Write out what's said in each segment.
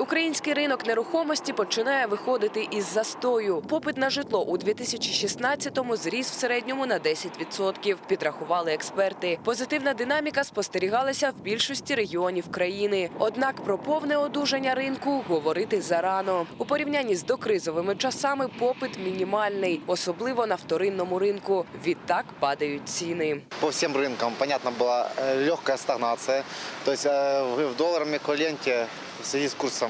Український ринок нерухомості починає виходити із застою. Попит на житло у 2016-му зріс в середньому на 10%, підрахували експерти. Позитивна динаміка спостерігалася в більшості регіонів країни. Однак про повне одужання ринку говорити зарано. У порівнянні з докризовими часами попит мінімальний, особливо на вторинному ринку. Відтак падають ціни. По всем рынкам, понятно, была э, легкая стагнация. То есть э, в в долларовом эквиваленте в связи с курсом э,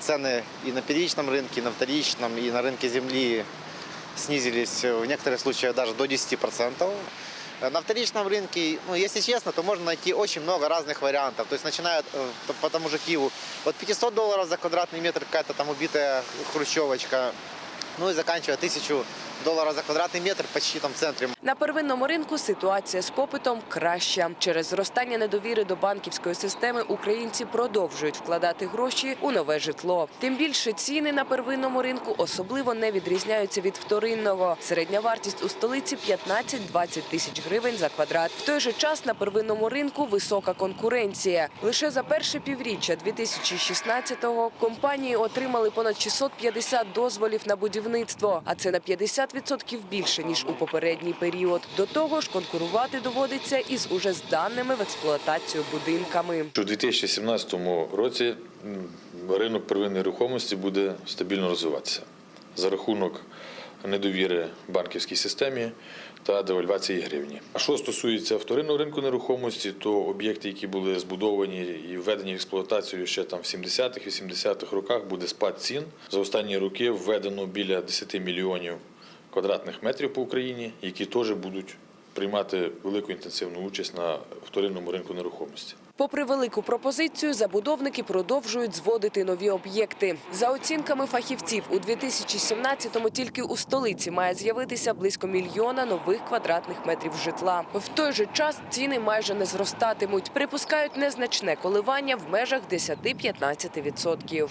цены и на первичном рынке, и на вторичном, и на рынке земли снизились э, в некоторых случаях даже до 10%. Э, На вторичном рынке, ну, если честно, то можно найти очень много разных вариантов. То есть начиная э, т- по тому же Киеву от 500 долларов за квадратный метр какая-то там убитая хрущевочка, ну и заканчивая 1000 долларов за квадратный метр почти там в центре На первинному ринку ситуація з попитом краща. Через зростання недовіри до банківської системи українці продовжують вкладати гроші у нове житло. Тим більше ціни на первинному ринку особливо не відрізняються від вторинного. Середня вартість у столиці 15-20 тисяч гривень за квадрат. В той же час на первинному ринку висока конкуренція. Лише за перше півріччя 2016-го компанії отримали понад 650 дозволів на будівництво, а це на 50% більше ніж у попередній період. До того ж, конкурувати доводиться із уже зданими в експлуатацію будинками. У 2017 році ринок первинної нерухомості буде стабільно розвиватися за рахунок недовіри банківській системі та девальвації гривні. А що стосується вторинного ринку нерухомості, то об'єкти, які були збудовані і введені в експлуатацію ще там в 70-х, 80-х роках, буде спад цін. За останні роки введено біля 10 мільйонів квадратних метрів по Україні, які теж будуть приймати велику інтенсивну участь на вторинному ринку нерухомості. Попри велику пропозицію, забудовники продовжують зводити нові об'єкти. За оцінками фахівців, у 2017-му тільки у столиці має з'явитися близько мільйона нових квадратних метрів житла. В той же час ціни майже не зростатимуть. Припускають незначне коливання в межах 10-15%.